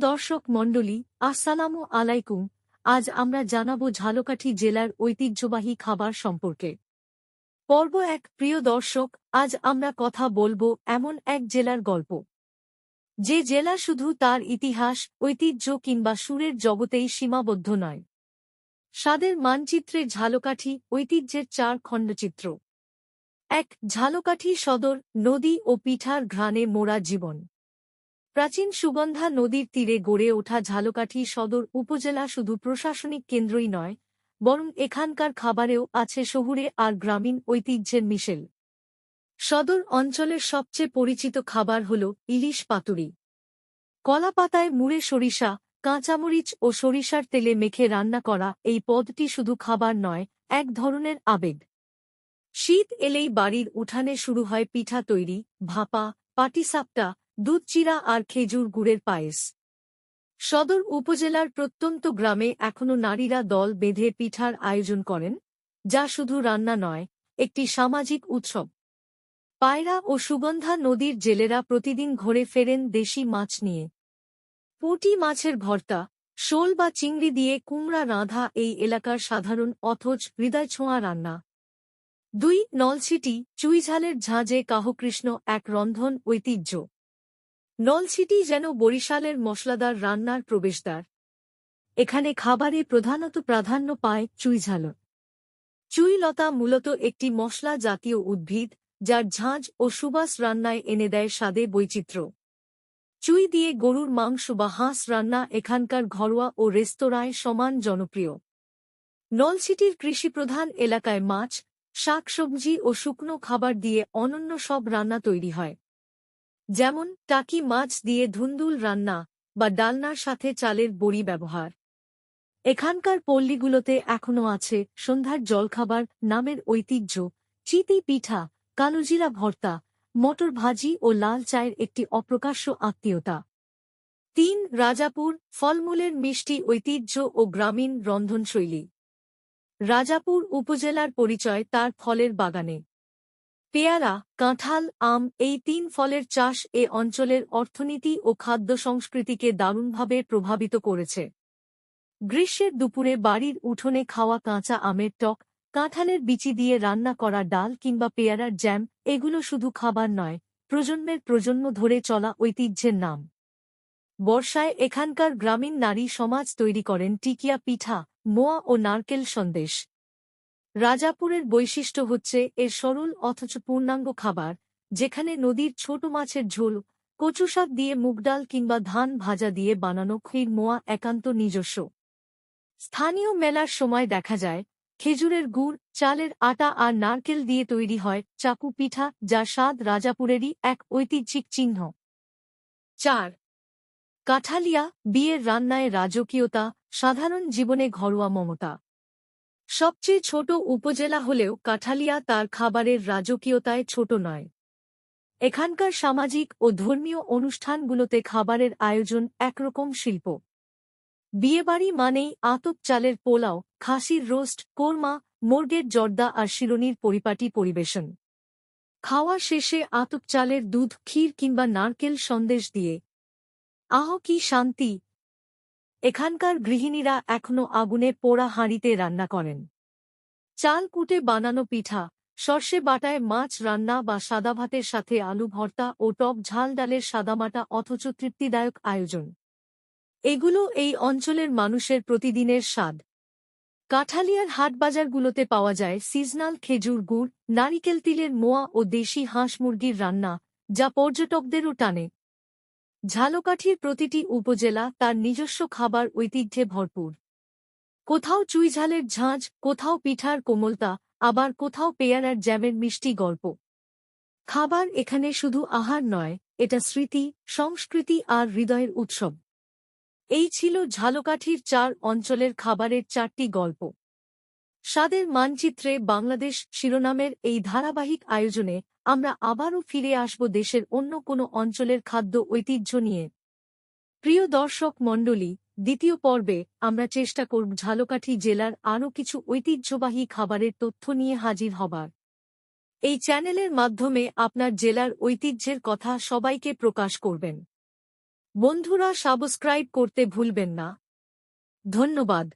দর্শক মণ্ডলী, আসসালামু আলাইকুম। আজ আমরা জানাব ঝালকাঠি জেলার ঐতিহ্যবাহী খাবার সম্পর্কে। পর্ব এক, প্রিয় দর্শক, আজ আমরা কথা বলব এমন এক জেলার গল্প। যে জেলা শুধু তার ইতিহাস, ঐতিহ্য কিংবা সুরের জগতেই সীমাবদ্ধ নয়। স্বাদের মানচিত্রে ঝালকাঠি ঐতিহ্যের চার খণ্ডচিত্র। এক, ঝালকাঠি সদর, নদী ও পিঠার ঘ্রাণে মোড়া জীবন। প্রাচীন সুগন্ধা নদীর তীরে গড়ে ওঠা ঝালকাঠি সদর উপজেলা শুধু প্রশাসনিক কেন্দ্রই নয়, বরং এখানকার খাবারেও আছে শহুরে আর গ্রামীণ ঐতিহ্যের মিশেল। সদর অঞ্চলের সবচেয়ে পরিচিত খাবার হল ইলিশ পাতুরি। কলা পাতায় মুড়ে সরিষা, কাঁচামরিচ ও সরিষার তেলে মেখে রান্না করা এই পদটি শুধু খাবার নয়, এক ধরনের আবেগ। শীত এলেই বাড়ির উঠানে শুরু হয় পিঠা তৈরি, ভাপা, পাটিসাপটা দুধ চিরা আর খেজুর গুড়ের পায়েস। সদর উপজেলার প্রত্যন্ত গ্রামে এখনও নারীরা দল বেঁধে পিঠার আয়োজন করেন, যা শুধু রান্না নয়, একটি সামাজিক উৎসব। পায়রা ও সুগন্ধা নদীর জেলেরা প্রতিদিন ঘরে ফেরেন দেশি মাছ নিয়ে। পুঁটি মাছের ভর্তা, শোল বা চিংড়ি দিয়ে কুমড়া রাঁধা এই এলাকার সাধারণ অথচ হৃদয় ছোঁয়া রান্না। দুই নলছিটি, চুইঝালের ঝাঁজে কাহকৃষ্ণ এক রন্ধন ঐতিহ্য। নলছিটি যেন বরিশালের মশলাদার রান্নার প্রবেশদ্বার। এখানে খাবারে প্রধানত প্রাধান্য পায় চুইঝাল চুইলতা মূলত একটি মশলা জাতীয় উদ্ভিদ, যার ঝাঁঝ ও সুবাস রান্নায় এনে দেয় স্বাদে বৈচিত্র্য। চুই দিয়ে গরুর মাংস বা হাঁস রান্না এখানকার ঘরোয়া ও রেস্তোরাঁয় সমান জনপ্রিয়। নলছিটির কৃষিপ্রধান এলাকায় মাছ, শাকসবজি ও শুকনো খাবার দিয়ে অনন্য সব রান্না তৈরি হয়। যেমন টাকি মাছ দিয়ে ধুন্দুল রান্না বা ডালনার সাথে চালের বড়ি ব্যবহার। এখানকার পল্লীগুলোতে এখনও আছে সন্ধ্যার জলখাবার নামের ঐতিহ্য। চিতি পিঠা, কালোজিরা ভর্তা, মটর ভাজি ও লাল চায়ের একটি অপ্রকাশ্য আত্মীয়তা। তিন, রাজাপুর ফলমূলের মিষ্টি ঐতিহ্য ও গ্রামীণ রন্ধনশৈলী। রাজাপুর উপজেলার পরিচয় তার ফলের বাগানে। পেয়ারা, কাঁঠাল, আম এই তিন ফলের চাষ এ অঞ্চলের অর্থনীতি ও খাদ্য সংস্কৃতিকে দারুণভাবে প্রভাবিত করেছে। গ্রীষ্মের দুপুরে বাড়ির উঠোনে খাওয়া কাঁচা আমের টক, কাঁঠালের বিচি দিয়ে রান্না করা ডাল কিংবা পেয়ারার জ্যাম, এগুলো শুধু খাবার নয়, প্রজন্মের প্রজন্ম ধরে চলা ঐতিহ্যের নাম। বর্ষায় এখানকার গ্রামীণ নারী সমাজ তৈরি করেন টিকিয়া পিঠা, মোয়া ও নারকেল সন্দেশ। রাজাপুরের বৈশিষ্ট্য হচ্ছে এর সরল অথচ পূর্ণাঙ্গ খাবার, যেখানে নদীর ছোট মাছের ঝোল, কচু কচুশাক দিয়ে মুগডাল কিংবা ধান ভাজা দিয়ে বানানো ক্ষীর মোয়া একান্ত নিজস্ব। স্থানীয় মেলার সময় দেখা যায়, খেজুরের গুড়, চালের আটা আর নারকেল দিয়ে তৈরি হয় চাকু পিঠা, যা স্বাদ রাজাপুরেরই এক ঐতিহ্যিক চিহ্ন। চার, কাঠালিয়া, বিয়ের রান্নায় রাজকীয়তা, সাধারণ জীবনে ঘরোয়া মমতা। সবচেয়ে ছোট উপজেলা হলেও কাঠালিয়া তার খাবারের রাজকীয়তায় ছোট নয়। এখানকার সামাজিক ও ধর্মীয় অনুষ্ঠানগুলোতে খাবারের আয়োজন একরকম শিল্প। বিয়েবাড়ি মানেই আতপ চালের পোলাও, খাসির রোস্ট, কোরমা, মোর্গের জর্দা আর শিরনির পরিপাটি পরিবেশন। খাওয়া শেষে আতপ চালের দুধ, ক্ষীর কিংবা নারকেল সন্দেশ দিয়ে। আহ কি শান্তি! এখানকার গৃহিণীরা এখনও আগুনে পোড়া হাঁড়িতে রান্না করেন। চাল কুটে বানানো পিঠা, সর্ষে বাটায় মাছ রান্না বা সাদা ভাতের সাথে আলু ভর্তা ও টক ঝাল ডালের সাদামাটা অথচ তৃপ্তিদায়ক আয়োজন। এগুলো এই অঞ্চলের মানুষের প্রতিদিনের স্বাদ। কাঠালিয়ার হাটবাজারগুলোতে পাওয়া যায় সিজনাল খেজুর গুড়, নারিকেল তিলের মোয়া ও দেশি হাঁস মুরগির রান্না, যা পর্যটকদেরও টানে। ঝালকাঠির প্রতিটি উপজেলা তার নিজস্ব খাবার ঐতিহ্যে ভরপুর। কোথাও চুইঝালের ঝাঁঝ কোথাও পিঠার কোমলতা, আবার কোথাও পেয়ারার জ্যামের মিষ্টি গল্প। খাবার এখানে শুধু আহার নয়, এটা স্মৃতি, সংস্কৃতি আর হৃদয়ের উৎসব। এই ছিল ঝালকাঠির চার অঞ্চলের খাবারের চারটি গল্প। স্বাদের মানচিত্রে বাংলাদেশ শিরোনামের এই ধারাবাহিক আয়োজনে আমরা আবারও ফিরে আসব দেশের অন্য কোনো অঞ্চলের খাদ্য ঐতিহ্য নিয়ে। প্রিয় দর্শক মণ্ডলী, দ্বিতীয় পর্বে আমরা চেষ্টা করব ঝালকাঠি জেলার আরও কিছু ঐতিহ্যবাহী খাবারের তথ্য নিয়ে হাজির হবার। এই চ্যানেলের মাধ্যমে আপনার জেলার ঐতিহ্যের কথা সবাইকে প্রকাশ করবেন। বন্ধুরা, সাবস্ক্রাইব করতে ভুলবেন না। ধন্যবাদ।